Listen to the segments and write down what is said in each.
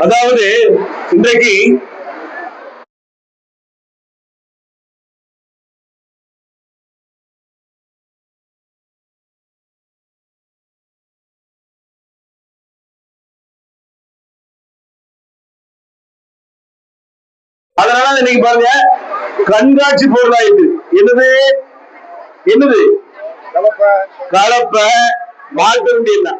அதாவது இன்றைக்கு அதனால இன்னைக்கு பாருங்க கண்காட்சி பொருளாயிட்டு என்னது? என்னது? கலப்ப. மாட்டு வண்டி என்ன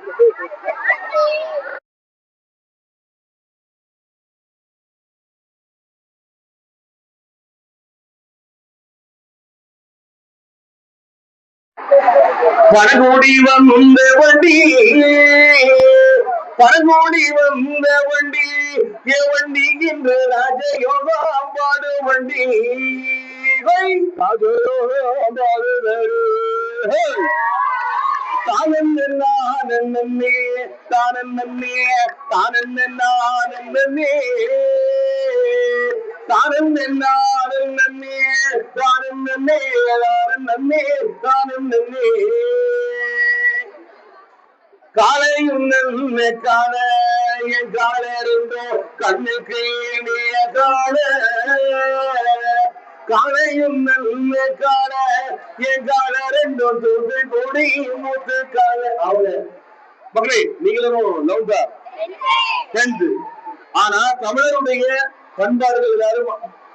பரகோடி வந்த வண்டி. பரகோடி வந்த வண்டி. ஏ வண்டி என்று ராஜயோகா பாடு வண்டி. ஹை, ராஜயோகம் தானே தானே தானே நன்மை காண என் கால இருந்தோ கண்ணுக்கு இனிய காண. காலையும் நன்மை காண என் கால ரெண்டும் தூக்கி கூடி மூத்து கால அவங்க மகளே நீங்களும் லவ் தான் டென்த் ஆனா தமிழருடைய பண்பாடுகள் எல்லாரும்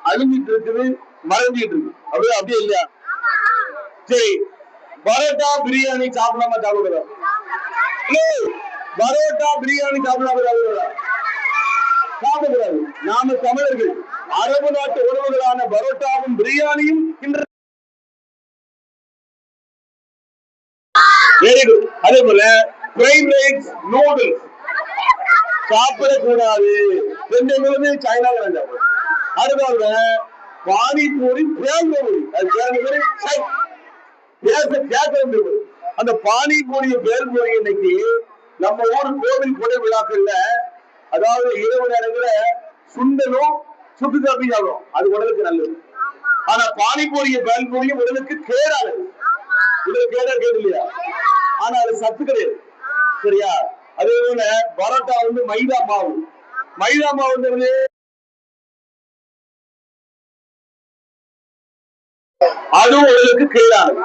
அழிஞ்சிட்டு இருக்குது மறைஞ்சிட்டு இருக்கு அப்படியே அப்படியே இல்லையா? சரி. பரோட்டா பிரியாணி சாப்பிடாம சாப்பிடுறா பரோட்டா பிரியாணி சாப்பிடாம சாப்பிடக்கூடாது. நாம தமிழர்கள் அரபு நாட்டு உணவுகளான பரோட்டாவும் பிரியாணியும் இன்று வெரி குட் அதே போல ஃப்ரைட் ரைஸ் நூடுல்ஸ் சாப்பிடக்கூடாது. ரெண்டு சைனா சைனால அடுத்தவங்க பானிபூரி பேங்கபூரி அது பேச கேட்க அந்த பானிபூரிய பேல்பூரி இன்னைக்கு நம்ம ஊர் கோவில் கொடை விழாக்கள்ல அதாவது இரவு நேரங்கள சுண்டலும் சுட்டு காப்பியாகும் அது உடலுக்கு நல்லது. ஆனா பானிபூரிய பேல்பூரியும் உடலுக்கு கேடானது. உடல் கேடா கேடு இல்லையா ஆனா அது சத்து கிடையாது. சரியா? அதே போல பரோட்டா வந்து மைதா மாவு. மைதா மாவுங்கிறது அதுவும் உடலுக்கு கேடானது.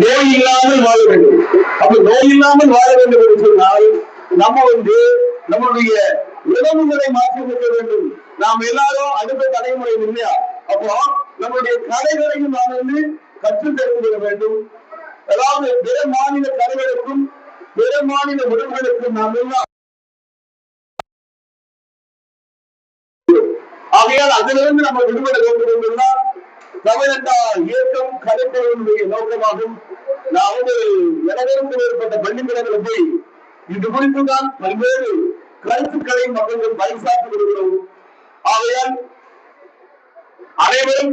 நோய் இல்லாமல் வாழ வேண்டும். அப்ப நோய் இல்லாமல் வாழ வேண்டும் என்று சொன்னால் நம்ம வந்து நம்மளுடைய உணவுகளை மாற்றிக்கொள்ள வேண்டும். நாம் எல்லாரும் அடுத்த தலைமுறை இல்லையா? அப்போ நம்மளுடைய கலைகளையும் நாம் வந்து கற்றுத் தெரிந்து வேண்டும். அதாவது பிற மாநில கலைகளுக்கும் பிற மாநில உணவுகளுக்கும் நாம் எல்லாம் ஆகையால் அதிலிருந்து நம்ம விடுபட வேண்டும் என்றால் தமிழண்டா இயக்கம் கலைப்பதனுடைய நோக்கமாகும் நான் வந்து எனவிற்கு ஏற்பட்ட பள்ளிக்கூடங்களை போய் இது குறித்து தான் பல்வேறு கருத்துக்களை மக்கள் பரிசாற்றி வருகிறோம். ஆகையால் அனைவரும்